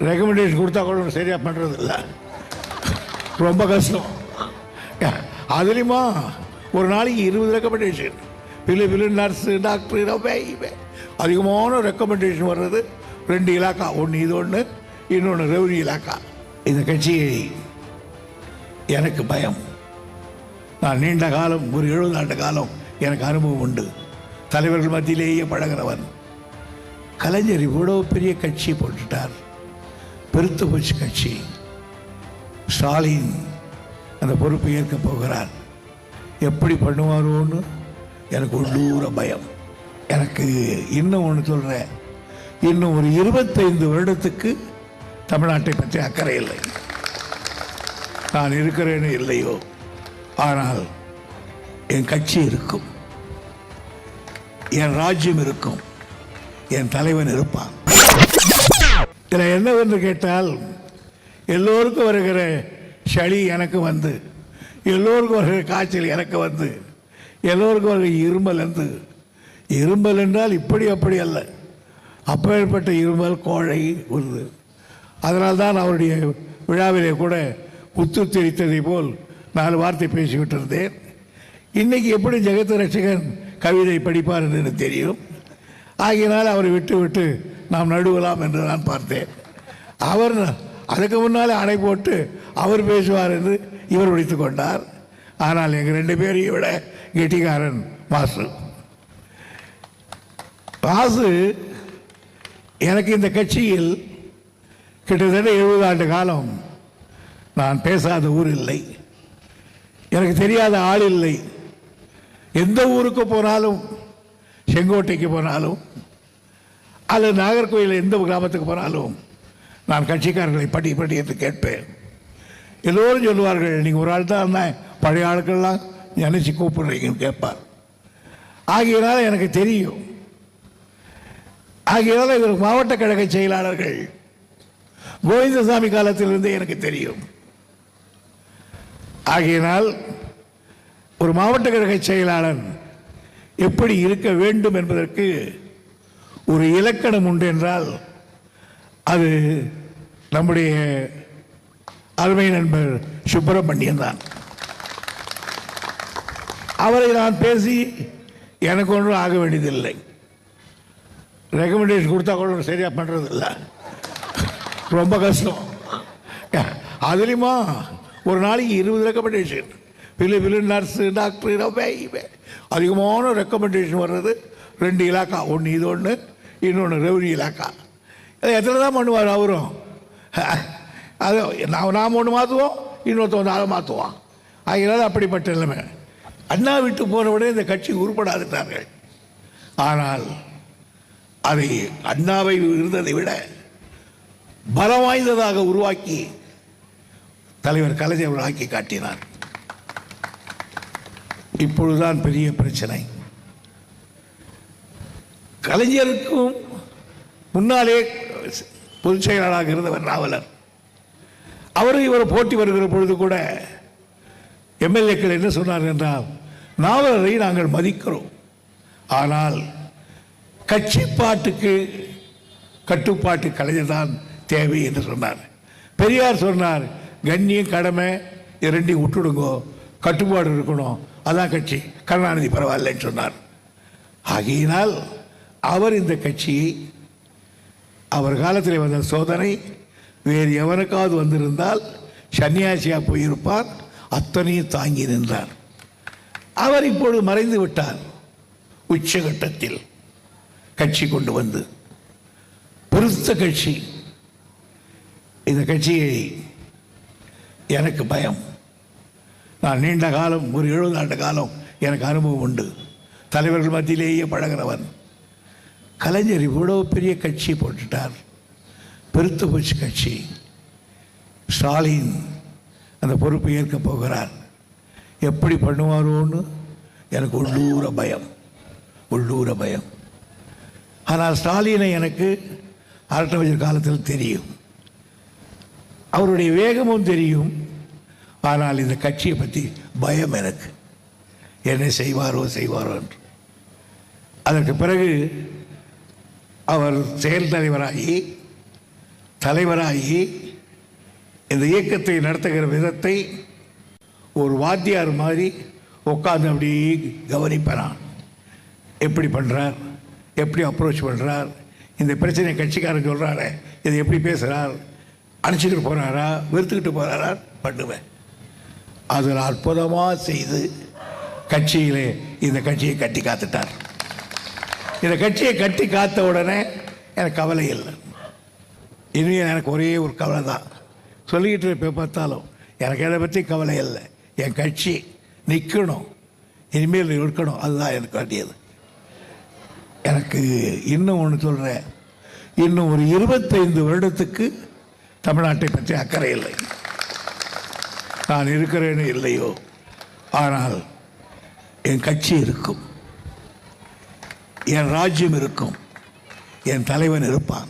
Recommendation கொடுத்தா கூட சரியாக பண்ணுறது இல்லை ரொம்ப கஷ்டம். அதுலேயுமா ஒரு நாளைக்கு இருபது recommendation bill bill nurse doctor இவை அதிகமான ரெக்கமெண்டேஷன் வர்றது ரெண்டு இலாக்கா. ஒன்று இது ஒன்று இன்னொன்று ரெவன்யூ இலாக்கா. இந்த கட்சியை எனக்கு பயம். நான் நீண்ட காலம் ஒரு எழுபது ஆண்டு காலம் எனக்கு அனுபவம் உண்டு. தலைவர்கள் மத்தியிலேயே பழகிறவன். கலைஞர் இவ்வளோ பெரிய கட்சி போட்டுட்டார். பெருத்து போச்சு கட்சி ஸ்டாலின் அந்த பொறுப்பை ஏற்க போகிறார். எப்படி பண்ணுவாரோன்னு எனக்கு உள்ளூர பயம். எனக்கு இன்னும் ஒன்று சொல்கிறேன் இன்னும் ஒரு இருபத்தைந்து வருடத்துக்கு தமிழ்நாட்டை பற்றி அக்கறை இல்லை. நான் இருக்கிறேன்னு இல்லையோ. ஆனால் என் கட்சி இருக்கும். என் ராஜ்யம் இருக்கும். என் தலைவன் இருப்பான். இதில் என்னவென்று கேட்டால் எல்லோருக்கும் வருகிற சளி எனக்கு வந்து எல்லோருக்கும் வருகிற காய்ச்சல் எனக்கு வந்து எல்லோருக்கும் வருகிற இருமல் வந்து இருமல் என்றால் இப்படி அப்படி அல்ல. அப்பேற்பட்ட இருமல் கோழை உருது அதனால்தான் அவருடைய விழாவிலே கூட உத்து தெரித்ததை போல் நாலு வார்த்தை பேசிவிட்டு இருந்தேன் இன்னைக்கு எப்படி ஜெகத் ரட்சகன் கவிதை படிப்பார் என்று எனக்கு தெரியும். ஆகியனால் அவரை விட்டு விட்டு நாம் நடுவலாம் என்று நான் பார்த்தேன். அவர் அதுக்கு முன்னாலே அணை போட்டு அவர் பேசுவார் என்று இவர் முடித்துக் கொண்டார். ஆனால் எங்கள் ரெண்டு பேரையும் விட கெட்டிக்காரன் வாசு. வாசு எனக்கு இந்த கட்சியில் கிட்டத்தட்ட எழுபது ஆண்டு காலம் நான் பேசாத ஊர் இல்லை. எனக்கு தெரியாத ஆள் இல்லை. எந்த ஊருக்கு போனாலும் செங்கோட்டைக்கு போனாலும் அல்லது நாகர்கோயில் எந்த கிராமத்துக்கு போனாலும் நான் கட்சிக்காரர்களை படி படி என்று கேட்பேன். எல்லோரும் சொல்லுவார்கள் நீங்கள் ஒரு ஆள் தான் பழைய ஆட்கள்லாம் நினைச்சு கூப்பிடுறீங்கன்னு கேட்பார். ஆகியனால எனக்கு தெரியும். ஆகியனால இவர் மாவட்ட கழக செயலாளர்கள் கோவிந்தசாமி காலத்திலிருந்தே எனக்கு தெரியும். ஆகையினால் ஒரு மாவட்ட கழக செயலாளன் எப்படி இருக்க வேண்டும் என்பதற்கு ஒரு இலக்கணம் உண்டு என்றால் அது நம்முடைய அருமை நண்பர் சுப்பிரமணியன் தான். அவரை நான் பேசி எனக்கு ஒன்றும் ஆக வேண்டியதில்லை. ரெக்கமெண்டேஷன் கொடுத்தா கூட சரியாக பண்ணுறது இல்லை ரொம்ப கஷ்டம். அதுலேயுமா ஒரு நாளைக்கு இருபது recommendation bill bill nurse doctor அதிகமான ரெக்கமெண்டேஷன் வர்றது ரெண்டு இலாக்கா. ஒன்று இது ஒன்று இன்னொன்று ரெவன்யூ இலாக்கா. அதை எத்தனை தான் பண்ணுவார் அவரும்? அது நாம் நாம் ஒன்று மாற்றுவோம் இன்னொருத்தவன் வந்து அதை மாற்றுவான் அதனால அப்படிப்பட்ட நிலைமை. அண்ணா விட்டு போனவுடனே இந்த கட்சி உருப்படாதுட்டார்கள் ஆனால் அதை அண்ணாவை இருந்ததை விட பலம் வாய்ந்ததாக உருவாக்கி தலைவர் கலைஞர் ஆக்கி காட்டினார். இப்பொழுதுதான் பெரிய பிரச்சனை. கலைஞருக்கும் முன்னாலே பொதுச் செயலாளராக இருந்தவர் நாவலர் அவரும் இவர் போட்டி வருகிற பொழுது கூட எம்எல்ஏக்கள் என்ன சொன்னார் என்றால் நாவலரை நாங்கள் மதிக்கிறோம். ஆனால் கட்சி பாட்டுக்கு கட்டுப்பாட்டு கலைஞர் தான் தேவை என்று சொன்னார். பெரியார் சொன்னார் கண்ணியம் கடமை இரண்டையும் விட்டுடுங்கோ. கட்டுப்பாடு இருக்கணும். அதான் கட்சி. கருணாநிதி பரவாயில்லைன்னு சொன்னார். ஆகையினால் அவர் இந்த கட்சியை அவர் காலத்தில் வந்த சோதனை வேறு எவனுக்காவது வந்திருந்தால் சன்னியாசியா போயிருப்பார் அத்தனையும் தாங்கி நின்றார். அவர் இப்பொழுது மறைந்து விட்டார் உச்சகட்டத்தில் கட்சி கொண்டு வந்து. பொருத்த கட்சி. இந்த கட்சியை எனக்கு பயம். நான் நீண்ட காலம் ஒரு எழுபது ஆண்டு காலம் எனக்கு அனுபவம் உண்டு. தலைவர்கள் மத்தியிலேயே பழகிறவன். கலைஞர் இவ்வளோ பெரிய கட்சி போட்டுட்டார். பெருத்து போச்சு கட்சி. ஸ்டாலின் அந்த பொறுப்பு ஏற்க போகிறார். எப்படி பண்ணுவாரோன்னு எனக்கு உள்ளூர பயம். உள்ளூர பயம். ஆனால் ஸ்டாலினை எனக்கு அரட்டமைச்சர் காலத்தில் தெரியும். அவருடைய வேகமும் தெரியும். ஆனால் இந்த கட்சியை பற்றி பயம் எனக்கு. என்ன செய்வாரோ செய்வாரோ என்று. அதற்கு பிறகு அவர் செயல் தலைவராகி தலைவராகி இந்த இயக்கத்தை நடத்துகிற விதத்தை ஒரு வாத்தியார் மாதிரி உட்கார்ந்து அப்படி கவனிப்பறான். எப்படி பண்ணுறார் எப்படி அப்ரோச் பண்ணுறார் இந்த பிரச்சனையை கட்சிக்காரன் சொல்கிறாரே இதை எப்படி பேசுகிறார் அணைச்சிக்கிட்டு போகிறாரா வெறுத்துக்கிட்டு போகிறாரா பண்ணுவேன். அதில் அற்புதமாக செய்து கட்சியிலே இந்த கட்சியை கட்டி காத்துட்டார். இந்த கட்சியை கட்டி காத்த உடனே எனக்கு கவலை இல்லை. இனியும் எனக்கு ஒரே ஒரு கவலை தான். சொல்லிக்கிட்டு இருப்பேன் பார்த்தாலும் எனக்கு எதை பற்றி கவலை இல்லை. என் கட்சி நிற்கணும். இனிமேல் இருக்கணும் அதுதான் எனக்கு வேண்டியது. எனக்கு இன்னும் ஒன்று சொல்கிறேன் இன்னும் ஒரு இருபத்தைந்து வருடத்துக்கு தமிழ்நாட்டை பற்றி அக்கறை இல்லை. நான் இருக்கிறேன்னு இல்லையோ. ஆனால் என் கட்சி இருக்கும். என் ராஜ்யம் இருக்கும். என் தலைவன் இருப்பான்.